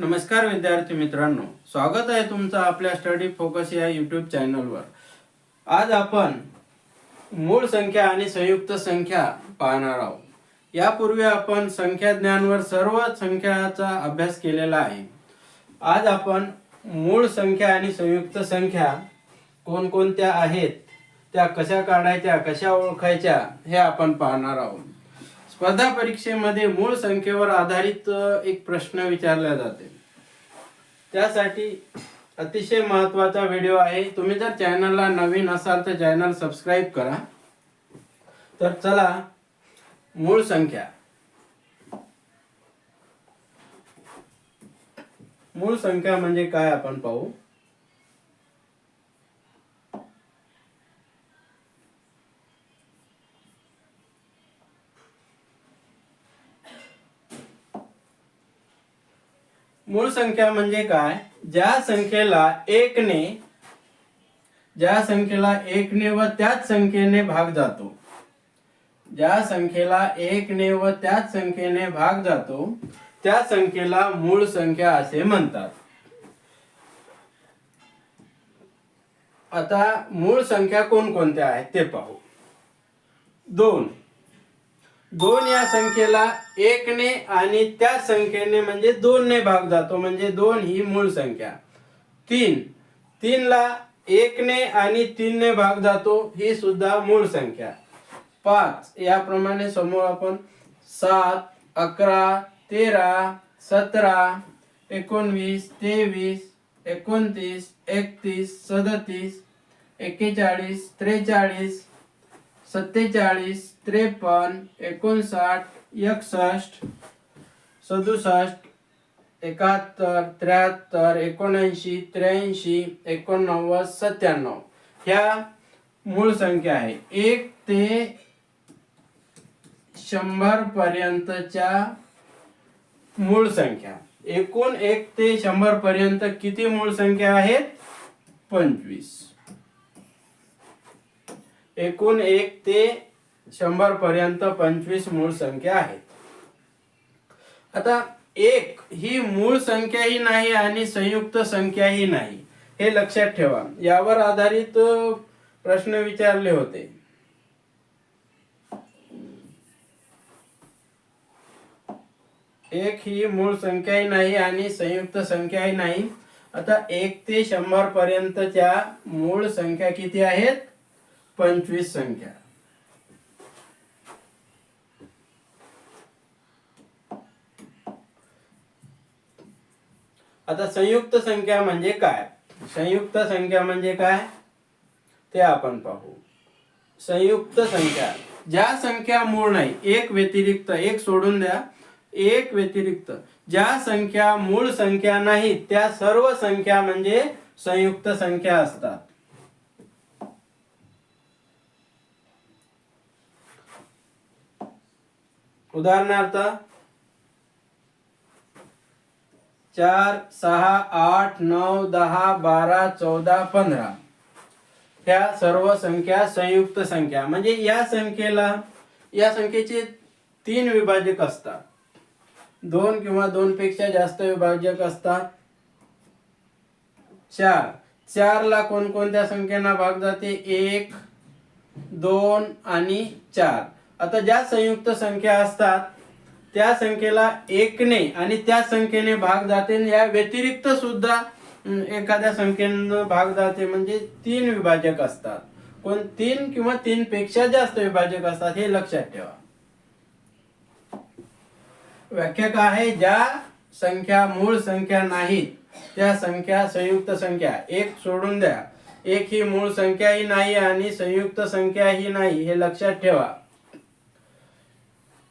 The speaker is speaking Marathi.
नमस्कार विद्यार्थी मित्रांनो. स्वागत आहे तुमचं आपल्या स्टडी फोकस या युट्यूब चॅनलवर. आज आपण मूळ संख्या आणि संयुक्त संख्या पाहणार आहोत. यापूर्वी आपण संख्या ज्ञानवर सर्व संख्याचा अभ्यास केलेला आहे. आज आपण मूळ संख्या आणि संयुक्त संख्या कोणकोणत्या आहेत त्या कशा काढायच्या कशा ओळखायच्या हे आपण पाहणार आहोत. स्पर्धा परीक्षेमध्ये मूळ संख्येवर आधारित एक प्रश्न विचारला जाते. त्यासाठी अतिशय महत्त्वाचा व्हिडिओ आहे. तुम्ही जर चॅनलला नवीन असाल तर चॅनल सबस्क्राईब करा. तर चला मूळ संख्या. मूळ संख्या म्हणजे काय आपण पाहू? मूळ संख्या म्हणजे काय? ज्या संख्येला एकने ज्या संख्येला एकने व त्याच संख्येने भाग जातो. ज्या संख्येला एकने व त्याच संख्येने भाग जातो त्या संख्येला मूळ संख्या असे म्हणतात. आता मूळ संख्या कोणकोणत्या आहेत ते पाहू. दोन. दोन या संख्येला एकने आणि त्या संख्येने म्हणजे दोनने भाग जातो म्हणजे दोन ही मूळ संख्या. तीन. तीनला एकने आणि तीनने भाग जातो ही सुद्धा मूळ संख्या. पाच. याप्रमाणे समोर आपण सात अकरा तेरा सतरा एकोणवीस तेवीस एकोणतीस एकतीस सदतीस एक्केचाळीस त्रेचाळीस सत्तेचाळीस त्रेपन्न एकोणसाठ एकसष्ट सदुसष्ट एकाहत्तर त्र्याहत्तर एकोणऐंशी त्र्याऐंशी एकोणनव्वद सत्त्याण्णव. ह्या मूळ संख्या आहे. एक ते शंभर पर्यंतच्या मूळ संख्या. एकूण एक ते शंभर पर्यंत किती मूळ संख्या आहेत? पंचवीस. एकूण एक ते शंभर पर्यंत पंचवीस मूळ संख्या आहेत. आता एक ही मूळ संख्याही नाही आणि संयुक्त संख्याही नाही हे लक्षात ठेवा. यावर आधारित प्रश्न विचारले होते. एक ही मूळ संख्याही नाही आणि संयुक्त संख्याही नाही. आता एक ते शंभर पर्यंतच्या मूळ संख्या किती आहेत? पंचवीस संख्या. आता संयुक्त संख्या म्हणजे काय? संयुक्त संख्या म्हणजे काय? ते आपण पाहू. संयुक्त संख्या. ज्या संख्या मूळ नाही एक व्यतिरिक्त एक सोडून द्या. एक व्यतिरिक्त. ज्या संख्या मूळ संख्या नाही त्या सर्व संख्या म्हणजे संयुक्त संख्या असतात. उदाहरणार्थ चार सहा आठ नऊ दहा बारा चौदा पंधरा. ह्या सर्व संख्या संयुक्त संख्या. म्हणजे या संख्येला या संख्येचे तीन विभाजक असतात. दोन किंवा दोन पेक्षा जास्त विभाजक असतात. चार. चारला कोणकोणत्या संख्येना भाग जाते? एक दोन आणि चार. आता ज्या संयुक्त संख्या असतात त्या संख्येला एकने आणि त्या संख्येने भाग जाते आणि या व्यतिरिक्त सुद्धा एखाद्या संख्येनं भाग जाते म्हणजे तीन विभाजक असतात. कोण तीन किंवा तीन पेक्षा जास्त विभाजक असतात हे लक्षात ठेवा. व्याख्या काय आहे ज्या संख्या मूळ संख्या नाहीत त्या संख्या संयुक्त संख्या. एक सोडून द्या. एक ही मूळ संख्याही नाही आणि संयुक्त संख्या ही नाही हे लक्षात ठेवा.